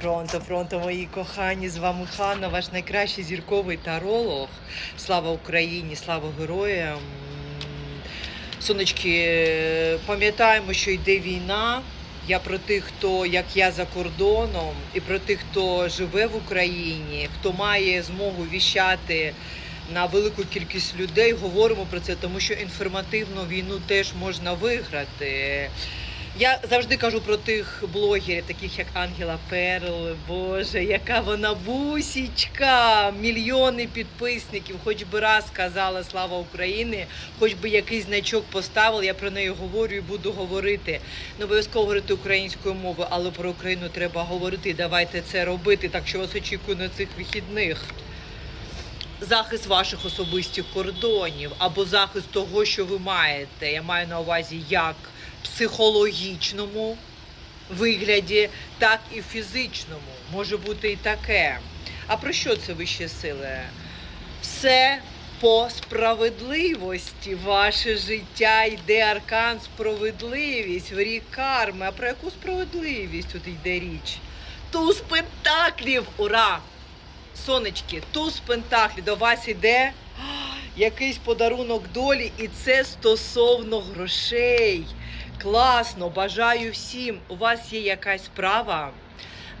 Пронто, пронто, мої кохані, з вами Ханна, ваш найкращий зірковий таролог. Слава Україні, слава героям. Сонечки, пам'ятаємо, що йде війна. Я про тих, хто як я за кордоном, і про тих, хто живе в Україні, хто має змогу віщати на велику кількість людей. Говоримо про це, тому що інформативну війну теж можна виграти. Я завжди кажу про тих блогерів, таких як Ангела Перл. Боже, яка вона бусічка! Мільйони підписників, хоч би раз сказала слава Україні, хоч би якийсь значок поставила. Я про неї говорю і буду говорити. Не обов'язково говорити українською мовою, але про Україну треба говорити. Давайте це робити. Так що вас очікую на цих вихідних. Захист ваших особистих кордонів або захист того, що ви маєте. Я маю на увазі як психологічному вигляді, так і фізичному. Може бути і таке. А про що це вищі сили? Все по справедливості. Ваше життя йде аркан справедливість в рік карми. А про яку справедливість тут йде річ? Туз пентаклів! Ура! Сонечки, туз пентаклів до вас іде якийсь подарунок долі, і це стосовно грошей. Класно, бажаю всім. У вас є якась справа,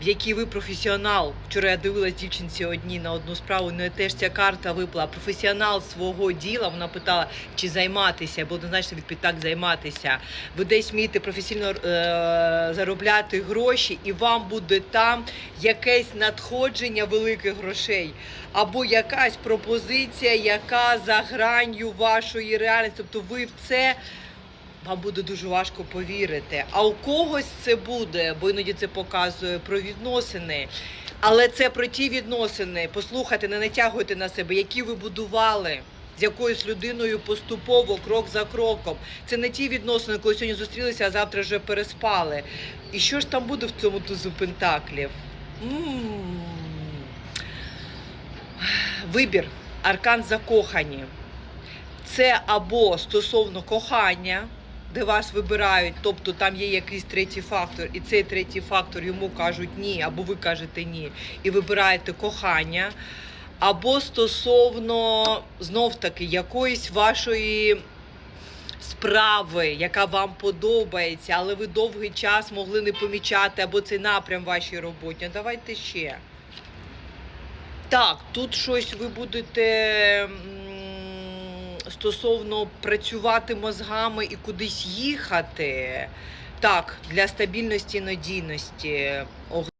в якій ви професіонал. Вчора я дивилась дівчинці одній на одну справу, ну теж ця карта випала. Професіонал свого діла. Вона питала, чи займатися, бо однозначно відповідь так займатися. Ви десь вмієте професійно е- заробляти гроші, і вам буде там якесь надходження великих грошей, або якась пропозиція, яка за гранню вашої реальності. Тобто ви в це. Вам буде дуже важко повірити. А у когось це буде, бо іноді це показує про відносини. Але це про ті відносини. Послухайте, не натягуйте на себе, які ви будували з якоюсь людиною поступово, крок за кроком. Це не ті відносини, коли сьогодні зустрілися, а завтра вже переспали. І що ж там буде в цьому тузу пентаклів? М. Вибір, аркан закохані. Це або стосовно кохання, де вас вибирають, тобто там є якийсь третій фактор, і цей третій фактор йому кажуть ні, або ви кажете ні, і вибираєте кохання, або стосовно знов таки якоїсь вашої справи, яка вам подобається, але ви довгий час могли не помічати, або цей напрям вашій роботі. Давайте ще. Так, тут щось ви будете стосовно працювати мозгами і кудись їхати. Так, для стабільності і надійності.